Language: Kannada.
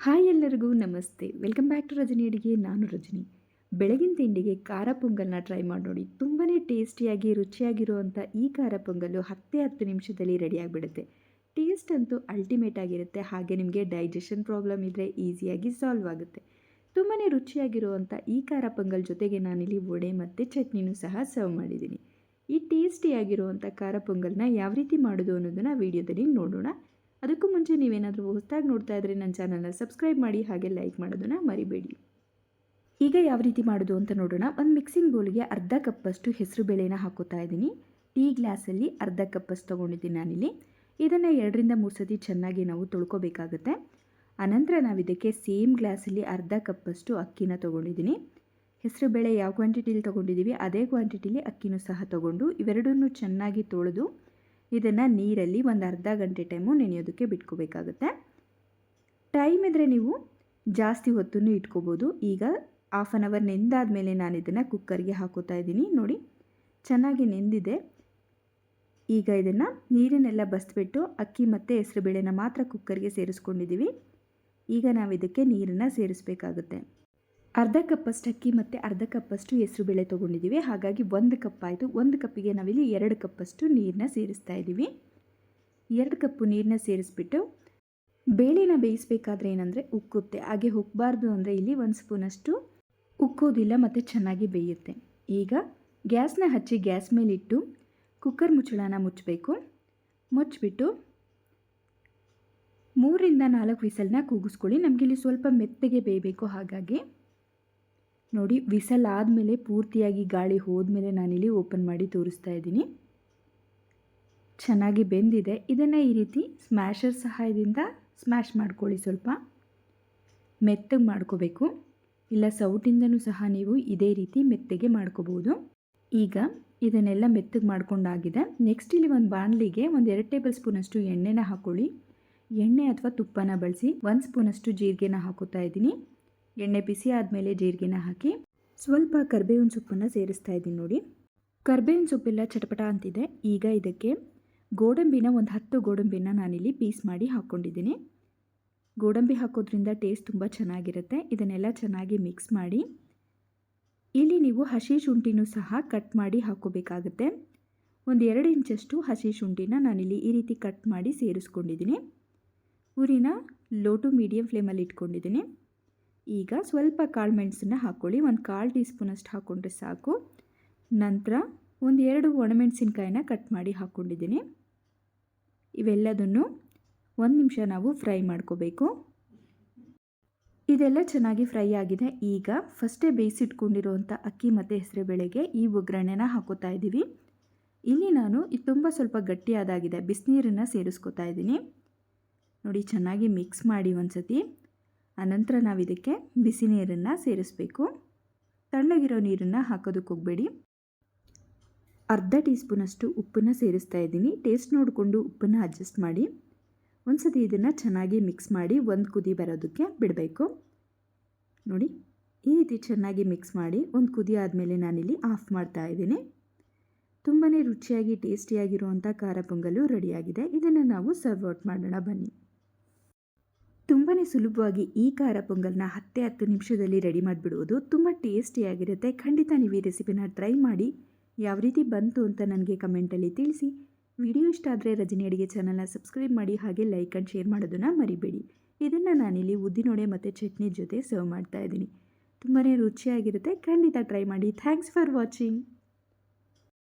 ಹಾಯ್ ಎಲ್ಲರಿಗೂ ನಮಸ್ತೆ. ವೆಲ್ಕಮ್ ಬ್ಯಾಕ್ ಟು ರಜನಿ ಅಡಿಗೆ, ನಾನು ರಜನಿ. ಬೆಳಗಿನ ತಿಂಡಿಗೆ ಖಾರ ಪೊಂಗಲ್ನ ಟ್ರೈ ಮಾಡಿ ನೋಡಿ. ತುಂಬಾ ಟೇಸ್ಟಿಯಾಗಿ ರುಚಿಯಾಗಿರುವಂಥ ಈ ಖಾರ ಪೊಂಗಲ್ಲು ಹತ್ತೇ ಹತ್ತು ನಿಮಿಷದಲ್ಲಿ ರೆಡಿಯಾಗಿಬಿಡುತ್ತೆ. ಟೇಸ್ಟ್ ಅಂತೂ ಅಲ್ಟಿಮೇಟ್ ಆಗಿರುತ್ತೆ. ಹಾಗೆ ನಿಮಗೆ ಡೈಜೆಷನ್ ಪ್ರಾಬ್ಲಮ್ ಇದ್ದರೆ ಈಸಿಯಾಗಿ ಸಾಲ್ವ್ ಆಗುತ್ತೆ. ತುಂಬಾ ರುಚಿಯಾಗಿರುವಂಥ ಈ ಖಾರ ಪೊಂಗಲ್ ಜೊತೆಗೆ ನಾನಿಲ್ಲಿ ವಡೆ ಮತ್ತು ಚಟ್ನಿನೂ ಸಹ ಸರ್ವ್ ಮಾಡಿದ್ದೀನಿ. ಈ ಟೇಸ್ಟಿಯಾಗಿರುವಂಥ ಖಾರ ಪೊಂಗಲ್ನ ಯಾವ ರೀತಿ ಮಾಡೋದು ಅನ್ನೋದನ್ನು ವೀಡಿಯೋದಲ್ಲಿ ನೋಡೋಣ. ಅದಕ್ಕೂ ಮುಂಚೆ ನೀವೇನಾದರೂ ಹೊಸದಾಗಿ ನೋಡ್ತಾ ಇದ್ದರೆ ನನ್ನ ಚಾನಲ್ನ ಸಬ್ಸ್ಕ್ರೈಬ್ ಮಾಡಿ ಹಾಗೆ ಲೈಕ್ ಮಾಡೋದನ್ನು ಮರಿಬೇಡಿ. ಈಗ ಯಾವ ರೀತಿ ಮಾಡೋದು ಅಂತ ನೋಡೋಣ. ಒಂದು ಮಿಕ್ಸಿಂಗ್ ಬೌಲ್ಗೆ ಅರ್ಧ ಕಪ್ಪಷ್ಟು ಹೆಸರು ಬೇಳೆನ ಹಾಕೋತಾ ಇದ್ದೀನಿ. ಟೀ ಗ್ಲಾಸಲ್ಲಿ ಅರ್ಧ ಕಪ್ಪಷ್ಟು ತೊಗೊಂಡಿದ್ದೀನಿ ನಾನಿಲ್ಲಿ. ಇದನ್ನು ಎರಡರಿಂದ ಮೂರು ಸತಿ ಚೆನ್ನಾಗಿ ನಾವು ತೊಳ್ಕೊಬೇಕಾಗುತ್ತೆ. ಅನಂತರ ನಾವು ಇದಕ್ಕೆ ಸೇಮ್ ಗ್ಲಾಸಲ್ಲಿ ಅರ್ಧ ಕಪ್ಪಷ್ಟು ಅಕ್ಕಿನ ತೊಗೊಂಡಿದ್ದೀನಿ. ಹೆಸರು ಬೇಳೆ ಯಾವ ಕ್ವಾಂಟಿಟಿಲಿ ತೊಗೊಂಡಿದ್ದೀವಿ, ಅದೇ ಕ್ವಾಂಟಿಟಿಲಿ ಅಕ್ಕಿನೂ ಸಹ ತೊಗೊಂಡು ಇವೆರಡನ್ನೂ ಚೆನ್ನಾಗಿ ತೊಳೆದು ಇದನ್ನು ನೀರಲ್ಲಿ ಒಂದು ಅರ್ಧ ಗಂಟೆ ಟೈಮು ನೆನೆಯೋದಕ್ಕೆ ಬಿಟ್ಕೋಬೇಕಾಗುತ್ತೆ. ಟೈಮ್ ಇದ್ದರೆ ನೀವು ಜಾಸ್ತಿ ಹೊತ್ತನ್ನು ಇಟ್ಕೋಬೋದು. ಈಗ ಹಾಫ್ ಆನ್ ಅವರ್ ನೆಂದಾದ ಮೇಲೆ ನಾನು ಇದನ್ನು ಕುಕ್ಕರ್ಗೆ ಹಾಕೋತಾ ಇದ್ದೀನಿ. ನೋಡಿ, ಚೆನ್ನಾಗಿ ನೆಂದಿದೆ. ಈಗ ಇದನ್ನು ನೀರನ್ನೆಲ್ಲ ಬಸ್ಬಿಟ್ಟು ಅಕ್ಕಿ ಮತ್ತು ಹೆಸರುಬೇಳೆನ ಮಾತ್ರ ಕುಕ್ಕರ್ಗೆ ಸೇರಿಸ್ಕೊಂಡಿದ್ದೀವಿ. ಈಗ ನಾವು ಇದಕ್ಕೆ ನೀರನ್ನು ಸೇರಿಸ್ಬೇಕಾಗುತ್ತೆ. ಅರ್ಧ ಕಪ್ಪಷ್ಟು ಅಕ್ಕಿ ಮತ್ತು ಅರ್ಧ ಕಪ್ಪಷ್ಟು ಹೆಸರುಬೇಳೆ ತೊಗೊಂಡಿದ್ದೀವಿ. ಹಾಗಾಗಿ ಒಂದು ಕಪ್ ಆಯಿತು. ಒಂದು ಕಪ್ಪಿಗೆ ನಾವಿಲ್ಲಿ ಎರಡು ಕಪ್ಪಷ್ಟು ನೀರನ್ನ ಸೇರಿಸ್ತಾ ಇದ್ದೀವಿ. ಎರಡು ಕಪ್ಪು ನೀರನ್ನ ಸೇರಿಸ್ಬಿಟ್ಟು ಬೇಳೆನ ಬೇಯಿಸಬೇಕಾದ್ರೆ ಏನಂದರೆ ಉಕ್ಕುತ್ತೆ. ಹಾಗೆ ಉಕ್ಕಬಾರ್ದು ಅಂದರೆ ಇಲ್ಲಿ ಒಂದು ಸ್ಪೂನಷ್ಟು ಉಕ್ಕೋದಿಲ್ಲ ಮತ್ತು ಚೆನ್ನಾಗಿ ಬೇಯುತ್ತೆ. ಈಗ ಗ್ಯಾಸ್ನ ಹಚ್ಚಿ ಗ್ಯಾಸ್ ಮೇಲಿಟ್ಟು ಕುಕ್ಕರ್ ಮುಚ್ಚಳನ ಮುಚ್ಚಬೇಕು. ಮುಚ್ಚಿಬಿಟ್ಟು ಮೂರರಿಂದ ನಾಲ್ಕು ವಿಸಲ್ನ ಕೂಗಿಸ್ಕೊಳ್ಳಿ. ನಮಗಿಲ್ಲಿ ಸ್ವಲ್ಪ ಮೆತ್ತಗೆ ಬೇಯಬೇಕು ಹಾಗಾಗಿ. ನೋಡಿ ವಿಸಲ್ ಆದಮೇಲೆ ಪೂರ್ತಿಯಾಗಿ ಗಾಳಿ ಹೋದ್ಮೇಲೆ ನಾನಿಲ್ಲಿ ಓಪನ್ ಮಾಡಿ ತೋರಿಸ್ತಾ ಇದ್ದೀನಿ. ಚೆನ್ನಾಗಿ ಬೆಂದಿದೆ. ಇದನ್ನು ಈ ರೀತಿ ಸ್ಮ್ಯಾಶರ್ ಸಹಾಯದಿಂದ ಸ್ಮ್ಯಾಶ್ ಮಾಡ್ಕೊಳ್ಳಿ ಸ್ವಲ್ಪ. ಮೆತ್ತಗೆ ಮಾಡ್ಕೋಬೇಕು. ಇಲ್ಲ, ಸೌಟಿಂದನೂ ಸಹ ನೀವು ಇದೇ ರೀತಿ ಮೆತ್ತಗೆ ಮಾಡ್ಕೋಬೋದು ಈಗ ಇದನ್ನೆಲ್ಲ ಮೆತ್ತಗೆ ಮಾಡ್ಕೊಂಡಾಗಿದೆ. ನೆಕ್ಸ್ಟ್ ಇಲ್ಲಿ ಒಂದು ಬಾಣಲಿಗೆ ಒಂದು ಎರಡು ಟೇಬಲ್ ಸ್ಪೂನಷ್ಟು ಎಣ್ಣೆನ ಹಾಕ್ಕೊಳ್ಳಿ ಎಣ್ಣೆ ಅಥವಾ ತುಪ್ಪನ ಬಳಸಿ ಒಂದು ಸ್ಪೂನಷ್ಟು ಜೀರಿಗೆನ ಹಾಕೋತಾ ಇದ್ದೀನಿ. ಎಣ್ಣೆ ಬಿಸಿ ಆದಮೇಲೆ ಜೀರಿಗೆನ ಹಾಕಿ ಸ್ವಲ್ಪ ಕರ್ಬೇವಿನ ಸೊಪ್ಪನ್ನು ಸೇರಿಸ್ತಾ ಇದ್ದೀನಿ ನೋಡಿ. ಕರ್ಬೇವಿನ ಸೊಪ್ಪೆಲ್ಲ ಚಟಪಟ ಅಂತಿದೆ. ಈಗ ಇದಕ್ಕೆ ಗೋಡಂಬಿನ ಒಂದು ಹತ್ತು ಗೋಡಂಬಿನ ನಾನಿಲ್ಲಿ ಪೀಸ್ ಮಾಡಿ ಹಾಕ್ಕೊಂಡಿದ್ದೀನಿ. ಗೋಡಂಬಿ ಹಾಕೋದ್ರಿಂದ ಟೇಸ್ಟ್ ತುಂಬ ಚೆನ್ನಾಗಿರುತ್ತೆ. ಇದನ್ನೆಲ್ಲ ಚೆನ್ನಾಗಿ ಮಿಕ್ಸ್ ಮಾಡಿ ಇಲ್ಲಿ ನೀವು ಹಸಿ ಶುಂಠಿನೂ ಸಹ ಕಟ್ ಮಾಡಿ ಹಾಕೋಬೇಕಾಗುತ್ತೆ. ಒಂದು ಎರಡು ಇಂಚಷ್ಟು ಹಸಿ ಶುಂಠಿನ ನಾನಿಲ್ಲಿ ಈ ರೀತಿ ಕಟ್ ಮಾಡಿ ಸೇರಿಸ್ಕೊಂಡಿದ್ದೀನಿ. ಊರಿನ ಲೋ ಟು ಮೀಡಿಯಮ್ ಫ್ಲೇಮಲ್ಲಿ ಇಟ್ಕೊಂಡಿದ್ದೀನಿ. ಈಗ ಸ್ವಲ್ಪ ಕಾಳು ಮೆಣಸನ್ನ ಹಾಕ್ಕೊಳ್ಳಿ ಒಂದು ಕಾಲು ಟೀ ಸ್ಪೂನಷ್ಟು ಹಾಕ್ಕೊಂಡ್ರೆ ಸಾಕು. ನಂತರ ಒಂದು ಎರಡು ಒಣಮೆಣಸಿನ್ಕಾಯಿನ ಕಟ್ ಮಾಡಿ ಹಾಕ್ಕೊಂಡಿದ್ದೀನಿ ಇವೆಲ್ಲದನ್ನು ಒಂದು ನಿಮಿಷ ನಾವು ಫ್ರೈ ಮಾಡ್ಕೋಬೇಕು. ಇದೆಲ್ಲ ಚೆನ್ನಾಗಿ ಫ್ರೈ ಆಗಿದೆ. ಈಗ ಫಸ್ಟೇ ಬೇಯಿಸಿಟ್ಕೊಂಡಿರುವಂಥ ಅಕ್ಕಿ ಮತ್ತು ಹೆಸರುಬೇಳೆಗೆ ಈ ಒಗ್ಗರಣೆನ ಹಾಕೋತಾ ಇದ್ದೀವಿ. ಇಲ್ಲಿ ನಾನು ಇದು ತುಂಬ ಸ್ವಲ್ಪ ಗಟ್ಟಿಯಾದಾಗಿದೆ. ಬಿಸಿನೀರನ್ನು ಸೇರಿಸ್ಕೋತಾ ಇದ್ದೀನಿ. ನೋಡಿ, ಚೆನ್ನಾಗಿ ಮಿಕ್ಸ್ ಮಾಡಿ ಒಂದು ಸತಿ ಆನಂತರ ನಾವು ಇದಕ್ಕೆ ಬಿಸಿ ನೀರನ್ನು ಸೇರಿಸಬೇಕು. ತಣ್ಣಗಿರೋ ನೀರನ್ನು ಹಾಕೋದಕ್ಕೆ ಹೋಗಬೇಡಿ. ಅರ್ಧ ಟೀ ಸ್ಪೂನಷ್ಟು ಉಪ್ಪನ್ನು ಸೇರಿಸ್ತಾ ಇದ್ದೀನಿ. ಟೇಸ್ಟ್ ನೋಡಿಕೊಂಡು ಉಪ್ಪನ್ನು ಅಡ್ಜಸ್ಟ್ ಮಾಡಿ. ಒಂದು ಸತಿ ಇದನ್ನು ಚೆನ್ನಾಗಿ ಮಿಕ್ಸ್ ಮಾಡಿ ಒಂದು ಕುದಿ ಬರೋದಕ್ಕೆ ಬಿಡಬೇಕು. ನೋಡಿ, ಈ ರೀತಿ ಚೆನ್ನಾಗಿ ಮಿಕ್ಸ್ ಮಾಡಿ ಒಂದು ಕುದಿ ಆದಮೇಲೆ ನಾನಿಲ್ಲಿ ಆಫ್ ಮಾಡ್ತಾ ಇದ್ದೀನಿ. ತುಂಬಾ ರುಚಿಯಾಗಿ ಟೇಸ್ಟಿಯಾಗಿರುವಂಥ ಖಾರ ಪೊಂಗಲು ರೆಡಿಯಾಗಿದೆ. ಇದನ್ನು ನಾವು ಸರ್ವ್ ಔಟ್ ಮಾಡೋಣ ಬನ್ನಿ. ತುಂಬಾ ಸುಲಭವಾಗಿ ಈ ಖಾರ ಪೊಂಗಲ್ನ ಹತ್ತೆ ಹತ್ತು ನಿಮಿಷದಲ್ಲಿ ರೆಡಿ ಮಾಡಿಬಿಡುವುದು ತುಂಬ ಟೇಸ್ಟಿಯಾಗಿರುತ್ತೆ ಖಂಡಿತ ನೀವು ಈ ರೆಸಿಪಿನ ಟ್ರೈ ಮಾಡಿ ಯಾವ ರೀತಿ ಬಂತು ಅಂತ ನನಗೆ ಕಮೆಂಟಲ್ಲಿ ತಿಳಿಸಿ. ವಿಡಿಯೋ ಇಷ್ಟ ಆದರೆ ರಜನಿ ಅಡುಗೆ ಚಾನಲ್ನ ಸಬ್ಸ್ಕ್ರೈಬ್ ಮಾಡಿ ಹಾಗೆ ಲೈಕ್ ಆ್ಯಂಡ್ ಶೇರ್ ಮಾಡೋದನ್ನು ಮರಿಬೇಡಿ. ಇದನ್ನು ನಾನಿಲ್ಲಿ ಉದ್ದಿನೊಡೆ ಮತ್ತು ಚಟ್ನಿ ಜೊತೆ ಸರ್ವ್ ಮಾಡ್ತಾ ಇದ್ದೀನಿ. ತುಂಬಾ ರುಚಿಯಾಗಿರುತ್ತೆ. ಖಂಡಿತ ಟ್ರೈ ಮಾಡಿ. Thanks for watching